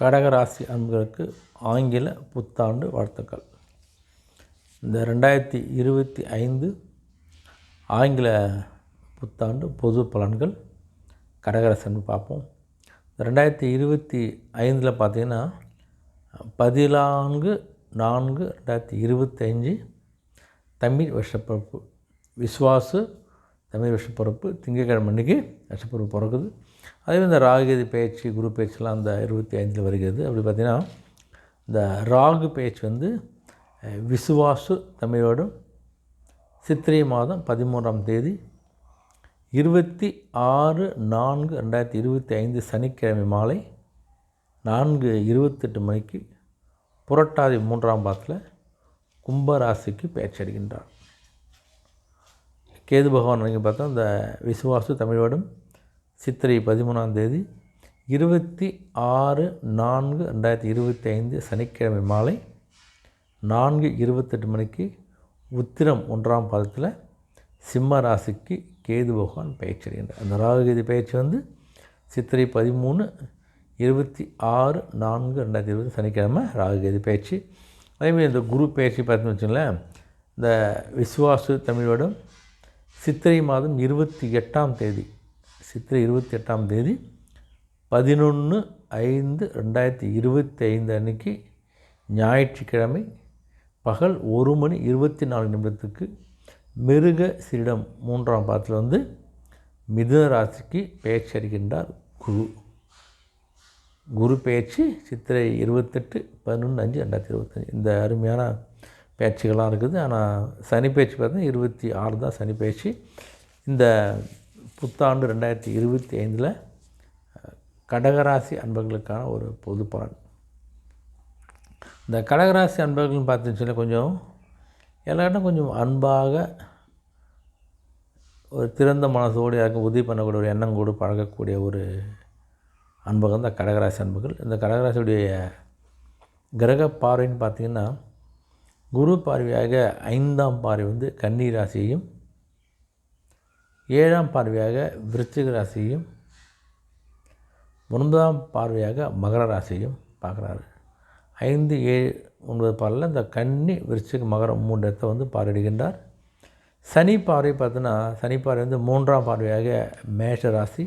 கடகராசி அன்பர்களுக்கு ஆங்கில புத்தாண்டு வாழ்த்துக்கள். இந்த ரெண்டாயிரத்தி இருபத்தி ஐந்து ஆங்கில புத்தாண்டு பொது பலன்கள் கடகராசன் பார்ப்போம். இந்த ரெண்டாயிரத்தி இருபத்தி ஐந்தில் பார்த்திங்கன்னா பதினான்கு நான்கு ரெண்டாயிரத்தி இருபத்தஞ்சு தமிழ் வருஷப்பிறப்பு விஸ்வாசு தமிழ் வருஷப்பிறப்பு திங்கட்கிழமை அன்றைக்கி வருஷப்பிறப்பு பிறக்குது. அதே மாதிரி இந்த ராகுகேது பயிற்சி குரு பயிற்சிலாம் அந்த இருபத்தி ஐந்தில் வருகிறது. அப்படி பார்த்திங்கன்னா இந்த ராகு பயிற்சி வந்து விசுவாசு தமிழோடும் சித்திரை மாதம் பதிமூன்றாம் தேதி இருபத்தி ஆறு நான்கு ரெண்டாயிரத்தி இருபத்தி ஐந்து சனிக்கிழமை மாலை நான்கு இருபத்தெட்டு மணிக்கு புரட்டாதி மூன்றாம் பாதத்தில் கும்பராசிக்கு பயிற்சி அடைகின்றார் கேது பகவான் நீங்கள் பார்த்தா இந்த விசுவாசு தமிழோடும் சித்திரை பதிமூணாம் தேதி இருபத்தி ஆறு நான்கு ரெண்டாயிரத்தி இருபத்தி ஐந்து சனிக்கிழமை மாலை நான்கு இருபத்தெட்டு மணிக்கு உத்திரம் ஒன்றாம் பாதத்தில் சிம்ம ராசிக்கு கேது பகவான் பயிற்சி அடைகின்றார். அந்த ராகுகேது பயிற்சி வந்து சித்திரை பதிமூணு இருபத்தி ஆறு நான்கு ரெண்டாயிரத்தி இருபது சனிக்கிழமை ராகுகேது பயிற்சி. அதேமாதிரி இந்த குரு பயிற்சி பார்த்தீங்கன்னு வச்சுங்களேன் இந்த விசுவாசு தமிழ் வருடம் சித்திரை மாதம் இருபத்தி எட்டாம் தேதி சித்திரை இருபத்தி எட்டாம் தேதி பதினொன்று ஐந்து ரெண்டாயிரத்தி இருபத்தி ஐந்து அன்னைக்கு ஞாயிற்றுக்கிழமை பகல் ஒரு மணி இருபத்தி நாலு நிமிடத்துக்கு மிருக சிரிடம் மூன்றாம் பாதத்தில் வந்து மிதுன ராசிக்கு பெயர்ச்சி குரு. குரு பேச்சு சித்திரை இருபத்தெட்டு பதினொன்று அஞ்சு ரெண்டாயிரத்தி இருபத்தஞ்சி. இந்த அருமையான பேச்சுகளாக இருக்குது. ஆனால் சனி பயிற்சி பார்த்தீங்கன்னா இருபத்தி ஆறு தான் சனி பயிற்சி இந்த புத்தாண்டு ரெண்டாயிரத்தி இருபத்தி ஐந்தில் கடகராசி அன்பர்களுக்கான ஒரு பொது பலன். இந்த கடகராசி அன்பர்கள்னு பார்த்துச்சுன்னா கொஞ்சம் எல்லார்ட்டும் கொஞ்சம் அன்பாக ஒரு திறந்த மனசோடு யாருக்கும் உதவி பண்ணக்கூடிய ஒரு எண்ணம் கூட பழகக்கூடிய ஒரு அன்பகம் தான் கடகராசி அன்புகள் இந்த கடகராசியுடைய கிரக பார்வைன்னு பார்த்திங்கன்னா குரு பார்வையாக ஐந்தாம் பார்வை வந்து கன்னி ராசியையும் ஏழாம் பார்வையாக விருச்சிக ராசியையும் ஒன்பதாம் பார்வையாக மகர ராசியையும் பார்க்குறாரு. ஐந்து ஏழு ஒன்பது பார்வையில் இந்த கன்னி விருச்சிக மகரம் மூன்று இடத்தை வந்து பார்வையிடுகின்றார். சனி பார்வை பார்த்தோன்னா சனி பார்வை வந்து மூன்றாம் பார்வையாக மேஷ ராசி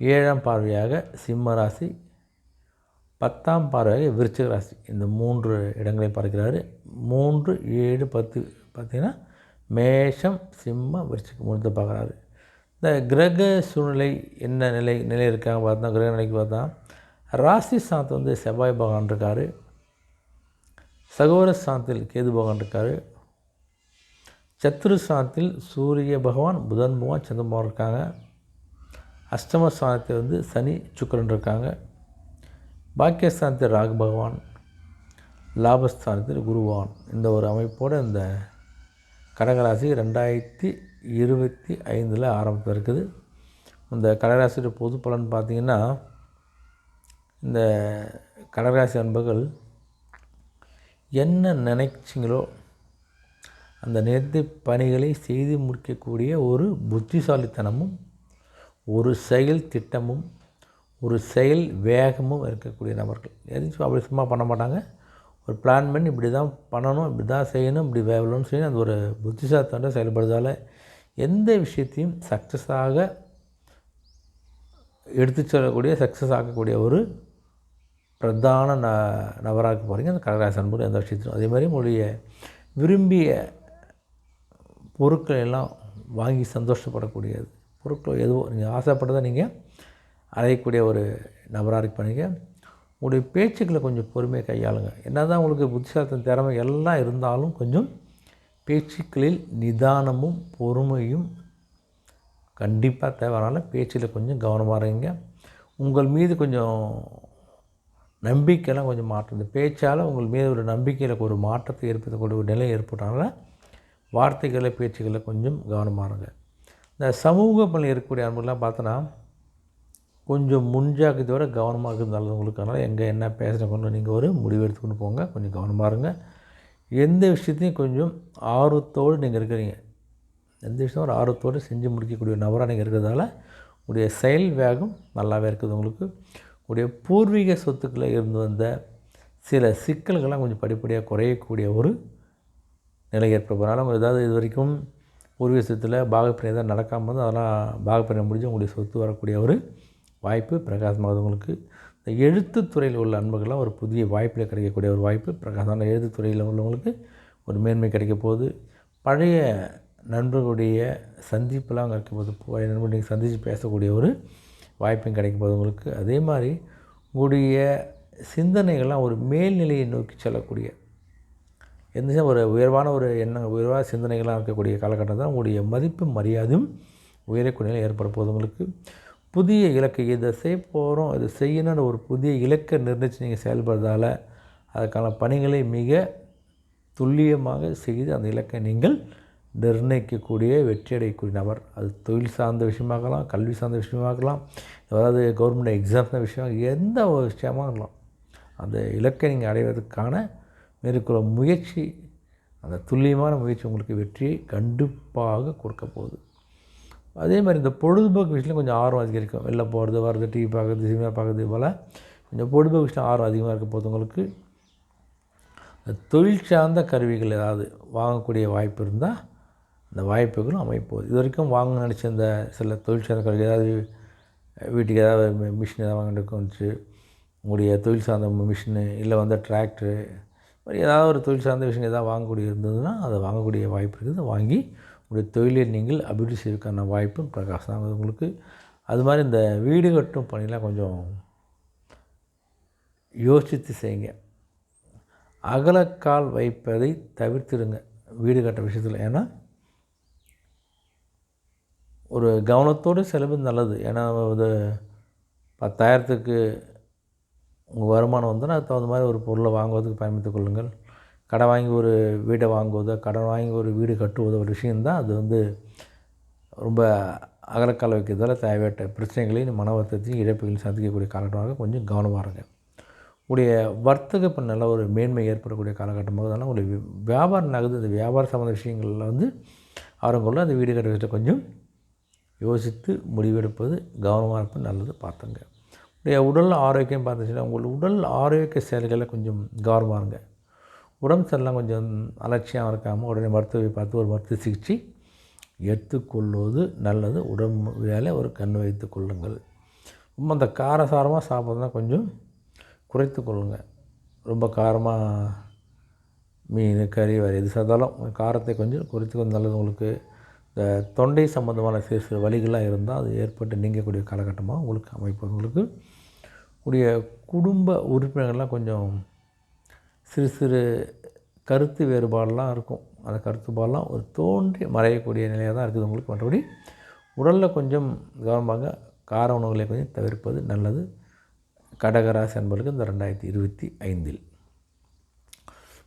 ஏழாம் பார்வையாக சிம்ம ராசி பத்தாம் பார்வையாக விருச்சிக ராசி. இந்த மூன்று இடங்களை பார்க்கிறாரு. மூன்று ஏழு பத்து பார்த்திங்கன்னா மேஷம் சிம்ம விருச்சிக்கு முடிந்து பார்க்குறாரு. இந்த கிரக சூழ்நிலை என்ன நிலை நிலை இருக்காங்க பார்த்தா கிரக நிலைக்கு பார்த்தா ராசி ஸ்தானத்தில் வந்து செவ்வாய் பகவான் இருக்கார். சகோதர சாந்தத்தில் கேது பகவான் இருக்கார். சத்ரு சாந்தில் சூரிய பகவான் புதன் பகவான் சந்திர பகவான் இருக்காங்க. அஷ்டம ஸ்தானத்தில் வந்து சனி சுக்கரன் இருக்காங்க. பாக்கியஸ்தானத்தில் ராகு பகவான் லாபஸ்தானத்தில் குருவான். இந்த ஒரு அமைப்போடு இந்த கடகராசி ரெண்டாயிரத்தி இருபத்தி ஐந்தில் ஆரம்பத்தில் இருக்குது. இந்த கடகராசியோட பொது பலன் பார்த்திங்கன்னா இந்த கடகராசி அன்பர்கள் என்ன நினைச்சிங்களோ அந்த நேர்த்தி பணிகளை செய்து முடிக்கக்கூடிய ஒரு புத்திசாலித்தனமும் ஒரு செயல் திட்டமும் ஒரு செயல் வேகமும் இருக்கக்கூடிய நபர்கள். எதுவும் அப்படி சும்மா பண்ண மாட்டாங்க. ஒரு பிளான் பண்ணி இப்படி தான் பண்ணணும் இப்படி தான் செய்யணும் இப்படி வேவலன்னு சொல்லி அந்த ஒரு புத்திசாலித்தோட செயல்படுறதால எந்த விஷயத்தையும் சக்ஸஸாக எடுத்து செல்லக்கூடிய சக்ஸஸ் ஆகக்கூடிய ஒரு பிரதான ந நபராக போகிறீங்க அந்த கடகராசி அன்பு எந்த விஷயத்திலும். அதே மாதிரி உங்களுடைய விரும்பிய பொருட்கள் எல்லாம் வாங்கி சந்தோஷப்படக்கூடியது. பொருட்கள் எதுவோ நீங்கள் ஆசைப்பட்டதை நீங்கள் அடையக்கூடிய ஒரு நபராக இருப்பீங்க உங்களுடைய பேச்சுக்களை கொஞ்சம் பொறுமையாக கையாளுங்க. என்ன தான் உங்களுக்கு புத்திசாலித்தன திறமை எல்லாம் இருந்தாலும் கொஞ்சம் பேச்சுக்களில் நிதானமும் பொறுமையும் கண்டிப்பாக தேவையான பேச்சில் கொஞ்சம் கவனமாக இருங்க. உங்கள் மீது கொஞ்சம் நம்பிக்கையெல்லாம் கொஞ்சம் மாற்றம். இந்த பேச்சால் உங்கள் மீது ஒரு நம்பிக்கையில் ஒரு மாற்றத்தை ஏற்படுத்தக்கூடிய ஒரு நிலை ஏற்பட்டனால வார்த்தைகளை பேச்சுக்களை கொஞ்சம் கவனமாக இருங்க. இந்த சமூக பணி இருக்கக்கூடிய அன்புலாம் பார்த்தோன்னா கொஞ்சம் முன்ஜாக்கிரதையோட கவனமாக இருந்தாலும் உங்களுக்கு அதனால் எங்கே என்ன பேசுகிற கொண்டு நீங்கள் ஒரு முடிவு எடுத்துக்கொண்டு போங்க. கொஞ்சம் கவனமாக இருங்க. எந்த விஷயத்தையும் கொஞ்சம் ஆர்வத்தோடு நீங்கள் இருக்கிறீங்க. எந்த விஷயம் ஒரு ஆர்வத்தோடு செஞ்சு முடிக்கக்கூடிய நபராக நீங்கள் இருக்கிறதால உங்களுடைய செயல் வேகம் நல்லாவே இருக்குது உங்களுக்கு. உங்களுடைய பூர்வீக சொத்துக்களை இருந்து வந்த சில சிக்கல்கள்லாம் கொஞ்சம் படிப்படியாக குறையக்கூடிய ஒரு நிலை ஏற்படுறதுனால அவங்க ஏதாவது இது வரைக்கும் பூர்வீக சொத்தில் பாகப்பிரியம் எதாவது நடக்காமல் வந்து அதெல்லாம் பாகப்பிரியம் முடிஞ்சு உங்களுடைய சொத்து வரக்கூடிய ஒரு வாய்ப்பு பிரகாசமாகுது உங்களுக்கு இந்த எழுத்துத்துறையில் உள்ள அன்புகள்லாம் ஒரு புதிய வாய்ப்பில் கிடைக்கக்கூடிய ஒரு வாய்ப்பு பிரகாசமான எழுத்துத்துறையில் உள்ளவங்களுக்கு ஒரு மேன்மை கிடைக்க போகுது. பழைய நண்பர்களுடைய சந்திப்பெல்லாம் கிடைக்கும் போது பழைய நண்பர்கள் சந்தித்து பேசக்கூடிய ஒரு வாய்ப்பும் கிடைக்க போது உங்களுக்கு. அதே மாதிரி உங்களுடைய சிந்தனைகள்லாம் ஒரு மேல்நிலையை நோக்கி செல்லக்கூடிய எந்த ஒரு உயர்வான ஒரு எண்ணம் உயர்வான சிந்தனைகளாக இருக்கக்கூடிய காலகட்டம் தான் உங்களுடைய மதிப்பு மரியாதையும் உயரக்கூடிய நிலை ஏற்பட போது உங்களுக்கு. புதிய இலக்கு இதை செய்ய போகிறோம் இது செய்யணும்னு ஒரு புதிய இலக்கை நிர்ணயித்து நீங்கள் செயல்படுறதால அதுக்கான பணிகளை மிக துல்லியமாக செய்து அந்த இலக்கை நீங்கள் நிர்ணயிக்கக்கூடிய வெற்றியடையக்கூடிய நபர். அது தொழில் சார்ந்த விஷயமாகலாம் கல்வி சார்ந்த விஷயமாகலாம் அதாவது கவர்மெண்ட் எக்ஸாம் விஷயம் எந்த ஒரு விஷயமாக இருக்கலாம். அந்த இலக்கை நீங்கள் அடைவதற்கான மேற்கொள்ள முயற்சி அந்த துல்லியமான முயற்சி உங்களுக்கு வெற்றியை கண்டிப்பாக கொடுக்க போகுது. அதே மாதிரி இந்த பொழுதுபோக்கு விஷயம் கொஞ்சம் ஆர்வம் அதிகரிக்கும் வெளில போகிறது வர்றது டிவி பார்க்குறது சினிமா பார்க்குறது போல் கொஞ்சம் பொழுதுபோக்கு விஷயம் ஆர்வம் அதிகமாக இருக்க போது உங்களுக்கு தொழில் சார்ந்த கருவிகள் ஏதாவது வாங்கக்கூடிய வாய்ப்பு இருந்தால் அந்த வாய்ப்புகளும் அமைப்போகுது. இது வரைக்கும் வாங்க நினச்ச இந்த சில தொழில் சார்ந்த கருவி ஏதாவது வீட்டுக்கு ஏதாவது மிஷின் ஏதாவது வாங்கிட்டு வந்துச்சு உங்களுடைய தொழில் சார்ந்த மிஷினு இல்லை வந்து டிராக்டரு மாதிரி ஏதாவது ஒரு தொழில் சார்ந்த விஷயம் ஏதாவது வாங்கக்கூடிய இருந்ததுன்னா அதை வாங்கக்கூடிய வாய்ப்பு இருக்குது. வாங்கி உங்களுடைய தொழிலை நீங்கள் அபிவிருத்தி செய்வதற்கான வாய்ப்பும் பிரகாசம். உங்களுக்கு அது மாதிரி இந்த வீடு கட்டும் பணியெலாம் கொஞ்சம் யோசித்து செய்யுங்க. அகலக்கால் வைப்பதை தவிர்த்துடுங்க வீடு கட்ட விஷயத்தில். ஏன்னா ஒரு கவனத்தோடு செலவு நல்லது. ஏன்னா இது பத்தாயிரத்துக்கு உங்கள் வருமானம் வந்தோன்னா அதுக்கு தகுந்த மாதிரி ஒரு பொருளை வாங்குவதற்கு பயன்படுத்திக் கொள்ளுங்கள். கடன் வாங்கி ஒரு வீடை வாங்குவதோ கடன் வாங்கி ஒரு வீடு கட்டுவதோ ஒரு விஷயந்தான் அது வந்து ரொம்ப அகலக்கால வைக்கிறதால தேவையற்ற பிரச்சனைகளையும் மன வருத்தத்தையும் இழப்புகளையும் சந்திக்கக்கூடிய காலகட்டமாக கொஞ்சம் கவனமாக இருங்க. உடைய வர்த்தக இப்போ நல்ல ஒரு மேன்மை ஏற்படக்கூடிய காலகட்டமாக அதனால் உங்களுடைய வியாபாரம் நகது அந்த வியாபார சம்மந்த விஷயங்களில் வந்து ஆரம்பங்களில் அந்த வீடு கட்ட கொஞ்சம் யோசித்து முடிவெடுப்பது கவனமாக இருப்பது நல்லது பார்த்துங்க. உடைய உடல் ஆரோக்கியம் பார்த்துச்சுன்னா உங்களுடைய உடல் ஆரோக்கிய செயல்களில் கொஞ்சம் கவனமாக இருங்க. உடம்பு சரியில்லாம் கொஞ்சம் அலட்சியம் இருக்காமல் உடனே மருத்துவரை பார்த்து ஒரு மருத்துவ சிகிச்சை எடுத்துக்கொள்வது நல்லது. உடம்பு வேலை ஒரு கண் வைத்து கொள்ளுங்கள். ரொம்ப அந்த காரசாரமாக சாப்பிட்றதுனா கொஞ்சம் குறைத்து கொள்ளுங்கள் ரொம்ப காரமாக மீன் கறி வேறு எது சார்ந்தாலும் காரத்தை கொஞ்சம் குறைத்து நல்லது. உங்களுக்கு இந்த தொண்டை சம்மந்தமான சிறு சிறு வலிகள்லாம் இருந்தால் அது ஏற்பட்டு நீங்கக்கூடிய காலகட்டமாக உங்களுக்கு அமைப்பு. உங்களுக்கு உடைய குடும்ப உறுப்பினர்கள்லாம் கொஞ்சம் சிறு சிறு கருத்து வேறுபாடெலாம் இருக்கும். அந்த கருத்துப்பாடெலாம் ஒரு தோன்றி மறையக்கூடிய நிலையாக தான் இருக்குது உங்களுக்கு. மற்றபடி உடலில் கொஞ்சம் கவனமாக கார உணவுகளை கொஞ்சம் தவிர்ப்பது நல்லது. கடகராசி என்பதுக்கு இந்த ரெண்டாயிரத்தி இருபத்தி ஐந்தில்.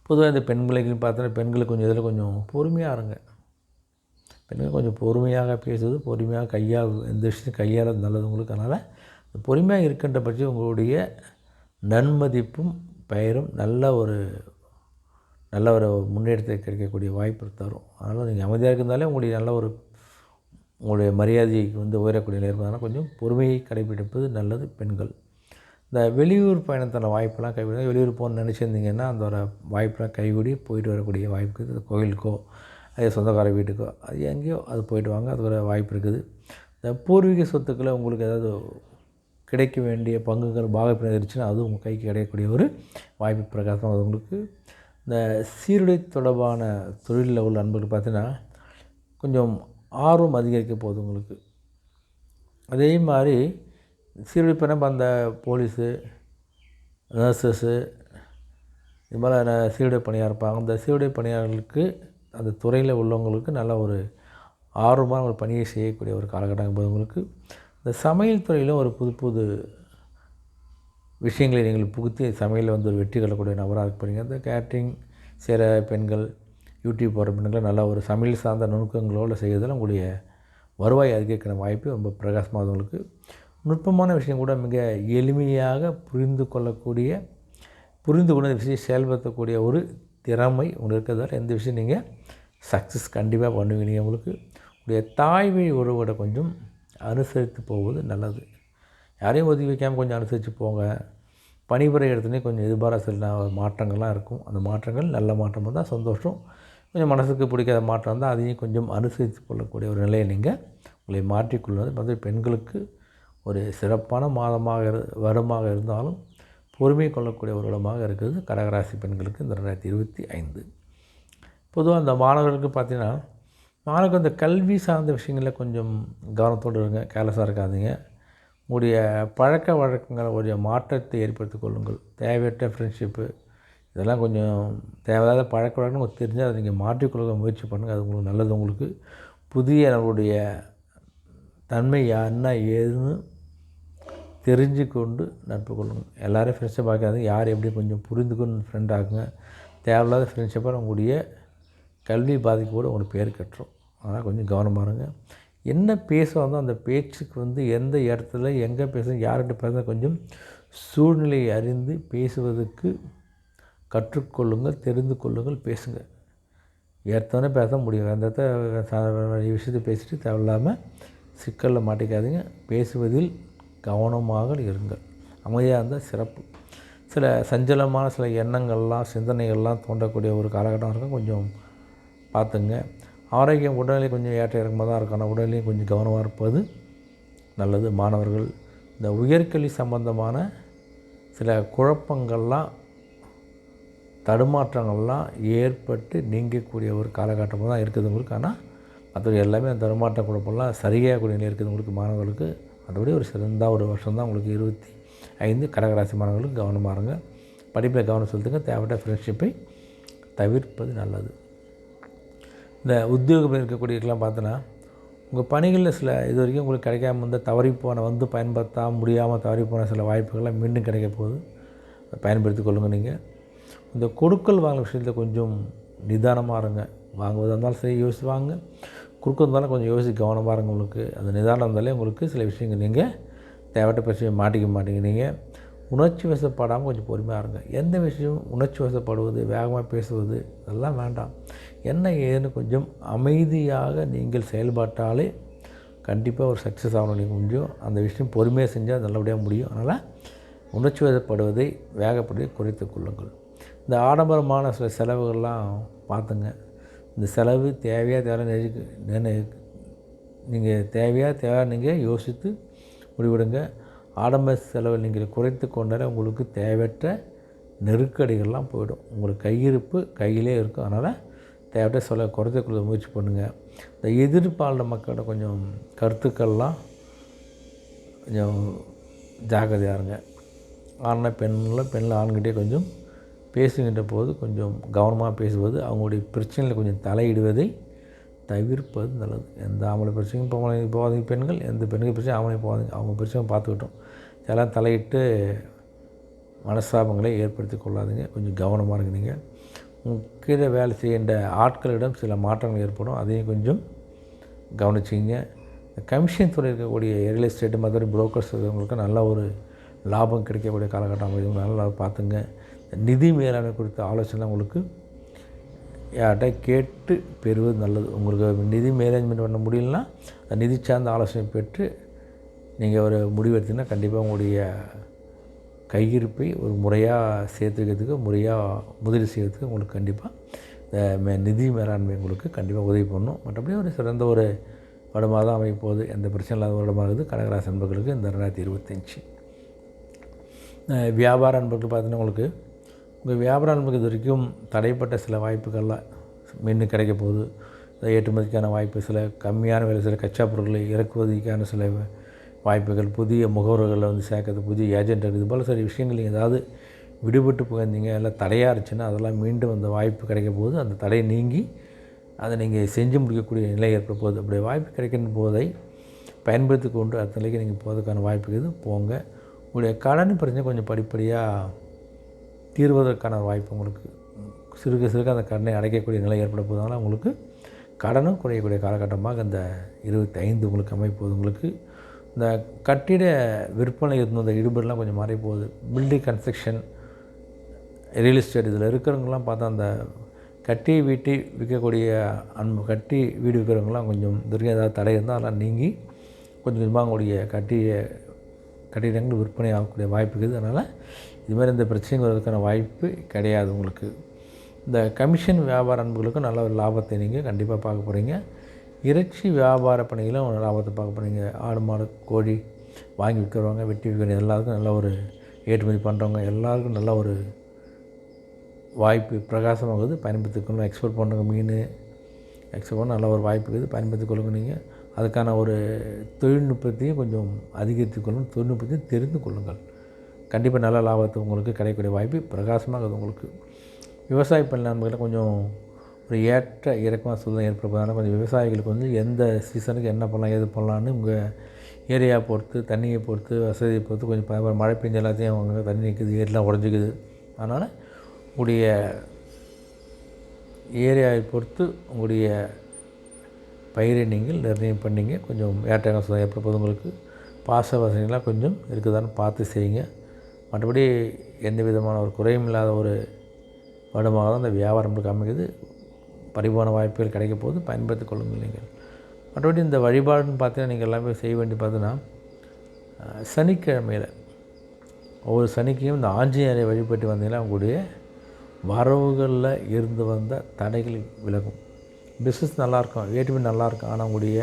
பொதுவாக இந்த பெண்களுக்கு பார்த்தோன்னா பெண்களுக்கு கொஞ்சம் இதில் கொஞ்சம் பொறுமையாக இருங்க. பெண்கள் கொஞ்சம் பொறுமையாக பேசுவது பொறுமையாக கையால் எந்த விஷயத்தையும் கையாள நல்லது உங்களுக்கு. அதனால் பொறுமையாக இருக்கின்ற பட்சம் உங்களுடைய நன்மதிப்பும் பெயரும் நல்ல ஒரு நல்ல ஒரு முன்னேற்றத்தை கிடைக்கக்கூடிய வாய்ப்பு தரும். அதனால் நீங்கள் அமைதியாக இருந்தாலே உங்களுடைய நல்ல ஒரு உங்களுடைய மரியாதைக்கு வந்து உயரக்கூடிய நிலை இருப்பதனால் கொஞ்சம் பொறுமையை கடைபிடிப்பது நல்லது பெண்கள். இந்த வெளியூர் பயணத்தான வாய்ப்பெல்லாம் கைவிட வெளியூர் போகணும்னு நினச்சிருந்தீங்கன்னா அந்த ஒரு வாய்ப்பெல்லாம் கைவிடி போயிட்டு வரக்கூடிய வாய்ப்பு இருக்குது. கோயிலுக்கோ அதே சொந்தக்கார வீட்டுக்கோ அது எங்கேயோ அது போயிட்டு வாங்க அது ஒரு வாய்ப்பு இருக்குது. இந்த பூர்வீக சொத்துக்களை உங்களுக்கு ஏதாவது கிடைக்க வேண்டிய பங்குகள் பாகப்பிரிவு இருந்துச்சுன்னா அது உங்கள் கைக்கு கிடைக்கக்கூடிய ஒரு வாய்ப்பு பிரகாசம் அது உங்களுக்கு. இந்த சீருடை தொடர்பான தொழிலில் உள்ள அன்புகள் பார்த்தீங்கன்னா கொஞ்சம் ஆர்வம் அதிகரிக்க போகுது உங்களுக்கு. அதே மாதிரி சீருடை பண்ண அந்த போலீஸு நர்சஸ்ஸு இது மாதிரி சீருடை பணியாக இருப்பாங்க. அந்த சீருடை பணியாளர்களுக்கு அந்த துறையில் உள்ளவங்களுக்கு நல்ல ஒரு ஆர்வமான ஒரு பணியை செய்யக்கூடிய ஒரு காலகட்டம் உங்களுக்கு இந்த சமையல் துறையில் ஒரு புது புது விஷயங்களை நீங்கள் புகுத்தி சமையலில் வந்து ஒரு வெற்றி கொள்ளக்கூடிய நபராக இருப்பீங்க இந்த கேட்ரிங் செய்கிற பெண்கள் யூடியூப் போகிற பெண்கள் நல்லா ஒரு சமையல் சார்ந்த நுணுக்கங்களோடு செய்கிறதுல உங்களுடைய வருவாய் அதிகரிக்கிற வாய்ப்பு ரொம்ப பிரகாசமாக உங்களுக்கு. நுட்பமான விஷயம் கூட மிக எளிமையாக புரிந்து கொள்ளக்கூடிய புரிந்து கொண்ட விஷயம் செயல்படுத்தக்கூடிய ஒரு திறமை உங்களுக்கு இருக்கிறதால எந்த விஷயம் நீங்கள் சக்ஸஸ் கண்டிப்பாக பண்ணுவீங்க. உங்களுக்கு உடைய தாய்வழி உறவோட கொஞ்சம் அனுசரித்து போவது நல்லது. யாரையும் ஒதுக்கி வைக்காமல் கொஞ்சம் அனுசரித்து போங்க. பணிபுரை இடத்துலையும் கொஞ்சம் எதிர்பாரா சில மாற்றங்கள்லாம் இருக்கும். அந்த மாற்றங்கள் நல்ல மாற்றம் தான் சந்தோஷம். கொஞ்சம் மனசுக்கு பிடிக்காத மாற்றம் இருந்தால் அதையும் கொஞ்சம் அனுசரித்து கொள்ளக்கூடிய ஒரு நிலையை நீங்கள் உங்களை மாற்றிக்கொள்வது. வந்து பெண்களுக்கு ஒரு சிறப்பான மாதமாக இரு வருமாக இருந்தாலும் பொறுமை கொள்ளக்கூடிய ஒரு இடமாக இருக்குது கடகராசி பெண்களுக்கு இந்த ரெண்டாயிரத்தி இருபத்தி ஐந்து. பொதுவாக அந்த மாணவர்களுக்கு பார்த்தீங்கன்னா மாணவர்கள் இந்த கல்வி சார்ந்த விஷயங்களில் கொஞ்சம் கவனத்தோடு இருங்க கேர்லெஸ்ஸாக இருக்காதீங்க. உங்களுடைய பழக்க வழக்கங்களை உடைய மாற்றத்தை ஏற்படுத்தி கொள்ளுங்கள். தேவையற்ற ஃப்ரெண்ட்ஷிப்பு இதெல்லாம் கொஞ்சம் தேவையில்லாத பழக்க வழக்கம் உங்களுக்கு தெரிஞ்சால் அதை நீங்கள் மாற்றிக்கொள்ள முயற்சி பண்ணுங்கள் அது உங்களுக்கு நல்லது. உங்களுக்கு புதிய நம்மளுடைய தன்மை என்ன ஏதுன்னு தெரிஞ்சு கொண்டு நட்பு கொள்ளுங்கள். எல்லோரும் ஃப்ரெண்ட்ஷிப் பார்க்காதீங்க யார் எப்படி கொஞ்சம் புரிந்துக்கொண்டு ஃப்ரெண்ட் ஆகுங்க தேவையில்லாத ஃப்ரெண்ட்ஷிப்பாக உங்களுடைய கல்வி பாதிப்போடு உங்களுக்கு பேர் கட்டுறோம் அதனால் கொஞ்சம் கவனமாக இருங்க என்ன பேச வந்தோ அந்த பேச்சுக்கு வந்து எந்த இடத்துல எங்கே பேச யார்கிட்ட பேச கொஞ்சம் சூழ்நிலையை அறிந்து பேசுவதற்கு கற்றுக்கொள்ளுங்கள் தெரிந்து கொள்ளுங்கள் பேசுங்க. ஏற்றவனே பேச முடியும். அந்த விஷயத்தை பேசிட்டு தேவையில்லாமல் சிக்கலில் மாட்டிக்காதீங்க. பேசுவதில் கவனமாக இருங்கள். அமைதியாக இருந்தால் சிறப்பு. சில சஞ்சலமான சில எண்ணங்கள்லாம் சிந்தனைகள்லாம் தோன்றக்கூடிய ஒரு காலகட்டம் இருக்கும். கொஞ்சம் பார்த்துங்க. ஆரோக்கியம் உடல்நிலை கொஞ்சம் ஏற்ற இறக்கமாக தான் இருக்கும் ஆனால் உடல்நிலையும் கொஞ்சம் கவனமாக இருப்பது நல்லது. மாணவர்கள் இந்த உயர்கல்வி சம்பந்தமான சில குழப்பங்கள்லாம் தடுமாற்றங்கள்லாம் ஏற்பட்டு நீங்கக்கூடிய ஒரு காலகட்டமாக தான் இருக்குது உங்களுக்கு. ஆனால் மற்றபடி எல்லாமே அந்த தடுமாற்ற குழப்பம்லாம் சரியாகக்கூடிய நிலை இருக்குது உங்களுக்கு மாணவர்களுக்கு. மற்றபடி ஒரு சிறந்த ஒரு வருஷம் தான் உங்களுக்கு இருபத்தி ஐந்து கடகராசி மாணவர்களுக்கு கவனமாக இருங்க. படிப்பில் கவனம் செலுத்துங்க. தேவையான ஃப்ரெண்ட்ஷிப்பை தவிர்ப்பது நல்லது. இந்த உத்தியோகம் இருக்கக்கூடியவர்கள்லாம் பார்த்தோன்னா உங்கள் பணிகளில் சில இது வரைக்கும் உங்களுக்கு கிடைக்காம வந்து தவறி போன வந்து பயன்படுத்த முடியாமல் தவறி போன சில வாய்ப்புகள்லாம் மீண்டும் கிடைக்க போகுது. அதை பயன்படுத்தி கொள்ளுங்கள் நீங்கள் இந்த கொடுக்கல் வாங்க விஷயத்தில் கொஞ்சம் நிதானமாக இருங்க. வாங்குவதாக இருந்தாலும் சரி யோசித்து வாங்க. கொடுக்க இருந்தாலும் கொஞ்சம் யோசித்து கவனமாக இருங்க உங்களுக்கு. அந்த நிதானம் இருந்தாலே உங்களுக்கு சில விஷயங்கள் நீங்கள் தேவையான பிரச்சனை மாட்டிக்க மாட்டீங்க நீங்கள் உணர்ச்சி வசப்படாமல் கொஞ்சம் பொறுமையாக இருங்க. எந்த விஷயம் உணர்ச்சி வசப்படுவது வேகமாக பேசுவது இதெல்லாம் வேண்டாம். என்ன ஏதுன்னு கொஞ்சம் அமைதியாக நீங்கள் செயல்பாட்டாலே கண்டிப்பாக ஒரு சக்ஸஸ் ஆகணும். நீங்கள் முடியும் அந்த விஷயம் பொறுமையாக செஞ்சால் நல்லபடியாக முடியும். அதனால் உணர்ச்சி வசப்படுவதை வேகப்படுத்தி குறைத்து கொள்ளுங்கள். இந்த ஆடம்பரமான சில செலவுகள்லாம் பார்த்துங்க. இந்த செலவு தேவையாக தேவை நினை நீங்கள் தேவையாக தேவை நீங்கள் யோசித்து முடிவிடுங்க. ஆடம்பர செலவை நீங்கள் குறைத்து கொண்டாலே உங்களுக்கு தேவையற்ற நெருக்கடிகள்லாம் போயிடும். உங்களுக்கு கையிருப்பு கையிலே இருக்கும். அதனால் தேவையற்ற செலவை குறைத்துக்கொள்ள முயற்சி பண்ணுங்கள் இந்த எதிர்ப்பாளர் மக்களோட கொஞ்சம் கருத்துக்கள்லாம் கொஞ்சம் ஜாக்கிரதையாக இருங்க. ஆணை பெண்ணில் பெண்ணில் ஆண்கிட்டே கொஞ்சம் பேசுகின்ற போது கொஞ்சம் கவனமாக பேசுவது அவங்களுடைய பிரச்சனையில் கொஞ்சம் தலையிடுவதை தவிர்ப்பது நல்லது. எந்த ஆம்பளை பிரச்சனையும் போகாதீங்க. போகாதீங்க பெண்கள் எந்த பெண்கள் பிரச்சனை ஆம்பளை போகாதீங்க. அவங்க பிரச்சனை பார்த்துக்கிட்டோம். இதெல்லாம் தலையிட்டு மனஸ்தாபங்களை ஏற்படுத்தி கொள்ளாதீங்க. கொஞ்சம் கவனமாக இருங்க முக்கிய கீழே வேலை செய்கின்ற ஆட்களிடம் சில மாற்றங்கள் ஏற்படும். அதையும் கொஞ்சம் கவனிச்சிங்க. கமிஷன் துறை இருக்கக்கூடிய ரியல் எஸ்டேட்டு மற்ற புரோக்கர்ஸ் இருக்கிறவங்களுக்கு நல்ல ஒரு லாபம் கிடைக்கக்கூடிய காலகட்டம் இது நல்லா பார்த்துங்க. நிதி மேலாண்மை குறித்த ஆலோசனை உங்களுக்கு யார்கிட்ட கேட்டு பெறுவது நல்லது. உங்களுக்கு நிதி மேனேஜ்மெண்ட் பண்ண முடியலன்னா நிதி சார்ந்த ஆலோசனை பெற்று நீங்கள் ஒரு முடிவு எடுத்திங்கன்னா கண்டிப்பாக உங்களுடைய கையிருப்பை ஒரு முறையாக சேர்த்து வைக்கிறதுக்கு முறையாக முதலீடு செய்கிறதுக்கு உங்களுக்கு கண்டிப்பாக இந்த மே நிதி மேலாண்மை உங்களுக்கு கண்டிப்பாக உதவி பண்ணணும் மற்றபடி ஒரு சிறந்த ஒரு வருடமாக தான் அமைய போகுது. எந்த பிரச்சனை இல்லாத வருடமாக இருக்குது. கடகராசி நண்பர்களுக்கு இந்த ரெண்டாயிரத்தி இருபத்தஞ்சி. வியாபார நண்பர்கள் பார்த்தீங்கன்னா உங்களுக்கு உங்கள் வியாபார நண்பர்கள் இது வரைக்கும் தடைப்பட்ட சில வாய்ப்புகள்லாம் மீண்டும் கிடைக்க போகுது. ஏற்றுமதிக்கான வாய்ப்பு சில கம்மியான விலை சில கச்சா பொருட்களை இறக்குவதற்கான சில வாய்ப்புகள் புதிய முகவர்களை வந்து சேர்க்கறது புதிய ஏஜென்ட் இது போல் சில விஷயங்கள் நீங்கள் ஏதாவது விடுபட்டு போயிருந்தீங்க எல்லாம் தடையாக இருந்துச்சுன்னா அதெல்லாம் மீண்டும் அந்த வாய்ப்பு கிடைக்க போது அந்த தடையை நீங்கி அதை நீங்கள் செஞ்சு முடிக்கக்கூடிய நிலை ஏற்பட போகுது அப்படி வாய்ப்பு கிடைக்கின்ற போதை பயன்படுத்தி கொண்டு அடுத்த நிலைக்கு நீங்கள் போவதற்கான வாய்ப்பு இது போங்க. உங்களுடைய கடன் பிரச்சனை கொஞ்சம் படிப்படியாக தீர்வதற்கான வாய்ப்பு உங்களுக்கு சிறுக சிறுக அந்த கடனை அடைக்கக்கூடிய நிலை ஏற்பட போவதனால உங்களுக்கு கடனும் குறையக்கூடிய காலகட்டமாக அந்த இருபத்தி ஐந்து உங்களுக்கு அமைப்போது உங்களுக்கு. இந்த கட்டிட விற்பனை இருந்த இந்த ஈடுபாடுலாம் கொஞ்சம் மாறி போகுது. பில்டிங் கன்ஸ்ட்ரக்ஷன் ரியல் எஸ்டேட் இதில் இருக்கிறவங்களாம் பார்த்தா அந்த கட்டி வீட்டி விற்கக்கூடிய அன்பு கட்டி வீடு விற்கிறவங்களாம் கொஞ்சம் இதுவரைக்கும் ஏதாவது தடை இருந்தால் அதெல்லாம் நீங்கி கொஞ்சம் கொஞ்சமாக அவங்களுடைய கட்டிய கட்டிடங்கள் விற்பனை ஆகக்கூடிய வாய்ப்பு இருக்குது. அதனால் இது மாதிரி இந்த பிரச்சனைகள் வருவதற்கான வாய்ப்பு கிடையாது உங்களுக்கு. இந்த கமிஷன் வியாபார அன்புகளுக்கும் நல்ல ஒரு லாபத்தை நீங்கள் கண்டிப்பாக பார்க்க போகிறீங்க இறைச்சி வியாபார பணிகளும் அவங்க லாபத்தை பார்க்க போகிறீங்க ஆடு மாடு கோழி வாங்கி விற்கிறவங்க வெட்டி விற்கிறவங்க எல்லாருக்கும் நல்ல ஒரு ஏற்றுமதி பண்ணுறவங்க எல்லாருக்கும் நல்ல ஒரு வாய்ப்பு பிரகாசமாகுது. பயன்படுத்திக்கணும். எக்ஸ்போர்ட் பண்ணுறவங்க மீன் எக்ஸ்போர்ட் பண்ண நல்ல ஒரு வாய்ப்பு இருக்குது. பயன்படுத்தி கொள்ளுங்க நீங்கள் அதுக்கான ஒரு தொழில்நுட்பத்தையும் கொஞ்சம் அதிகரித்து கொள்ளணும் தொழில்நுட்பத்தையும் தெரிந்து கொள்ளுங்கள். கண்டிப்பாக நல்ல லாபத்தை உங்களுக்கு கிடைக்கக்கூடிய வாய்ப்பு பிரகாசமாகுது உங்களுக்கு. விவசாய பணியாளர்களை கொஞ்சம் ஒரு ஏற்ற இறக்கமாக சூழ்நிலை ஏற்படுவதனால கொஞ்சம் விவசாயிகளுக்கு வந்து எந்த சீசனுக்கு என்ன பண்ணலாம் எது பண்ணலான்னு உங்கள் ஏரியா பொறுத்து தண்ணியை பொறுத்து வசதியை பொறுத்து கொஞ்சம் மழை பெஞ்ச எல்லாத்தையும் அவங்க தண்ணி நிற்குது ஏரிலாம் உடஞ்சிக்குது. அதனால் உங்களுடைய ஏரியாவை பொறுத்து உங்களுடைய பயிரை நீங்கள் நிர்ணயம் பண்ணிங்க. கொஞ்சம் ஏற்ற சூழ்நிலை ஏற்படுவது உங்களுக்கு. பாச வசதிகள்லாம் கொஞ்சம் இருக்குதான்னு பார்த்து செய்யுங்க. மற்றபடி எந்த விதமான ஒரு குறையும் இல்லாத ஒரு வருடமாக தான் இந்த வியாபாரம் உங்களுக்கு அமைக்குது பரிபூர்ண வாய்ப்புகள் கிடைக்க போது பயன்படுத்திக் கொள்ளுங்கள் நீங்கள் மற்றபடி இந்த வழிபாடுன்னு பார்த்தீங்கன்னா நீங்கள் எல்லாமே செய்ய வேண்டி பார்த்தீங்கன்னா சனிக்கிழமையில் ஒவ்வொரு சனிக்கையும் இந்த ஆஞ்சநேயரை வழிபட்டு வந்தீங்கன்னா உங்களுடைய வரவுகளில் இருந்து வந்த தடைகள் விலகும். பிஸ்னஸ் நல்லாயிருக்கும் ஏற்றுமதி நல்லாயிருக்கும் ஆனால் உங்களுடைய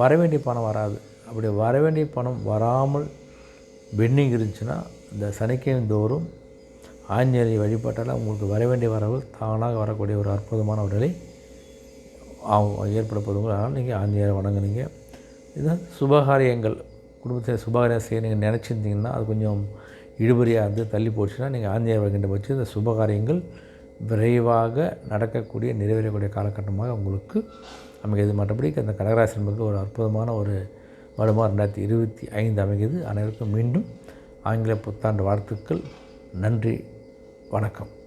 வர வேண்டிய பணம் வராது. அப்படி வர வேண்டிய பணம் வராமல் பெண்டிங் இருந்துச்சுன்னா இந்த சனிக்கிழமை தோறும் ஆஞ்சநேயரை வழிபட்டால் உங்களுக்கு வர வேண்டிய வரவு தானாக வரக்கூடிய ஒரு அற்புதமான ஒரு நிலை ஆகும் அதனால் நீங்கள் ஆஞ்சநேயரை வணங்குனீங்க. இதுதான் சுபகாரியங்கள் குடும்பத்தில் சுபகாரியம் செய்ய நீங்கள் நினச்சிருந்தீங்கன்னா அது கொஞ்சம் இழுபறியாக இருந்து தள்ளி போச்சுன்னா நீங்கள் ஆஞ்சநேயர் வகின்ற பட்சம் இந்த சுபகாரியங்கள் விரைவாக நடக்கக்கூடிய நிறைவேறக்கூடிய காலகட்டமாக உங்களுக்கு அமைகிறது. மற்றபடி அந்த கடகராசி என்பது ஒரு அற்புதமான ஒரு வருமா ரெண்டாயிரத்தி இருபத்தி ஐந்து அமைகிறது. அனைவருக்கும் மீண்டும் ஆங்கில புத்தாண்டு வாழ்த்துக்கள். நன்றி. வணக்கம்.